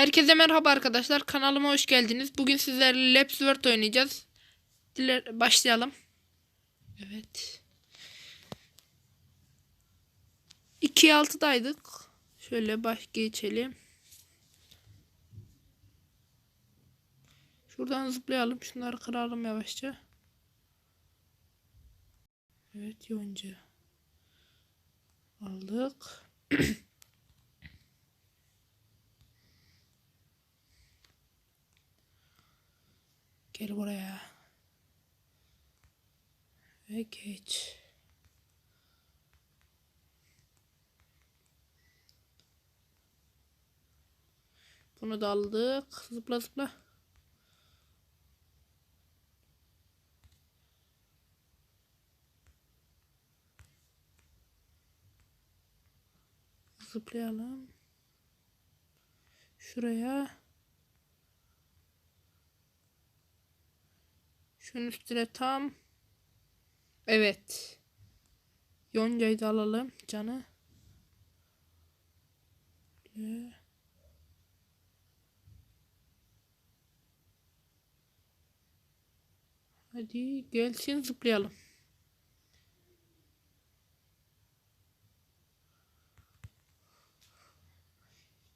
Herkese merhaba arkadaşlar. Kanalıma hoş geldiniz. Bugün sizlerle Labs World oynayacağız. Diler başlayalım. Evet. 2'ye 6'daydık. Şöyle baş geçelim. Şuradan zıplayalım. Şunları kıralım yavaşça. Evet yonca. Aldık. Gel buraya. Ve geç. Bunu da aldık. Zıpla zıpla. Zıplayalım. Şuraya. Şunun üstüne tam. Evet. Yoncayı da alalım canı. Hadi gelsin zıplayalım.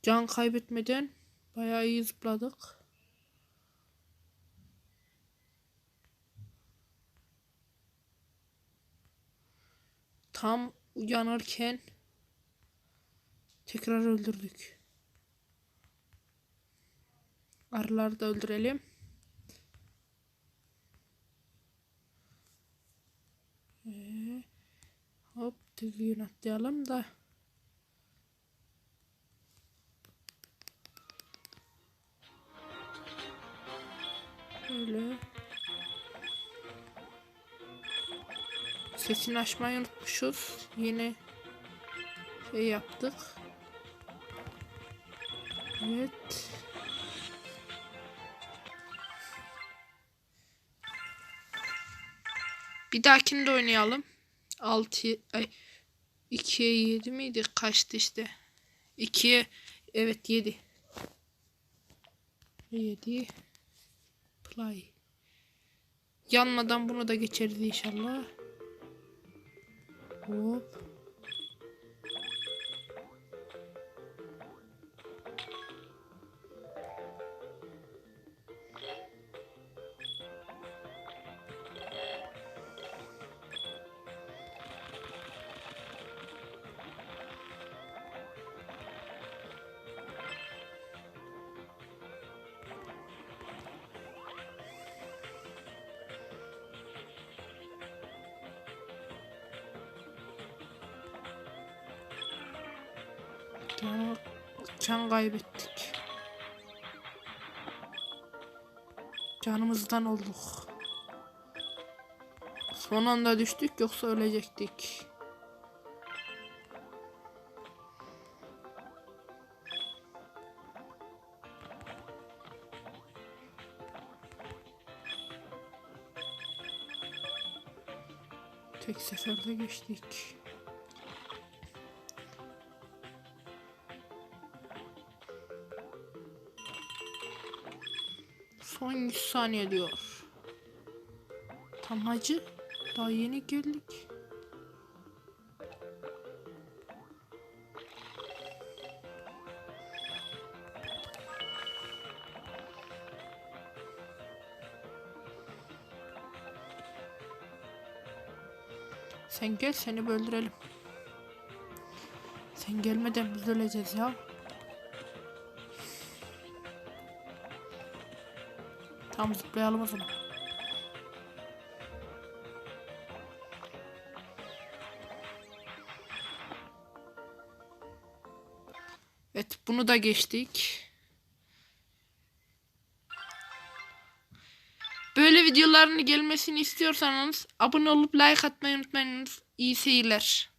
Can kaybetmeden bayağı iyi zıpladık. Tam uyanırken tekrar öldürdük. Arıları da öldürelim. Ee, hop düzgün atlayalım da. Öyle. Sesini açmayı unutmuşuz. Yine şey yaptık. Evet. Bir dahakini de oynayalım. 6 ay 2'ye 7 miydi? Kaçtı işte. 2'ye evet 7. 7 play. Yanmadan bunu da geçeriz inşallah. Hop. Daha can kaybettik. Canımızdan olduk. Son anda düştük yoksa ölecektik. Tek seferde geçtik. Son 100 saniye diyor. Tam hacı. Daha yeni geldik. Sen gel seni öldürelim. Sen gelmeden biz öleceğiz ya. Tam zıplayalım o zaman. Evet bunu da geçtik. Böyle videoların gelmesini istiyorsanız abone olup like atmayı unutmayınız. İyi seyirler.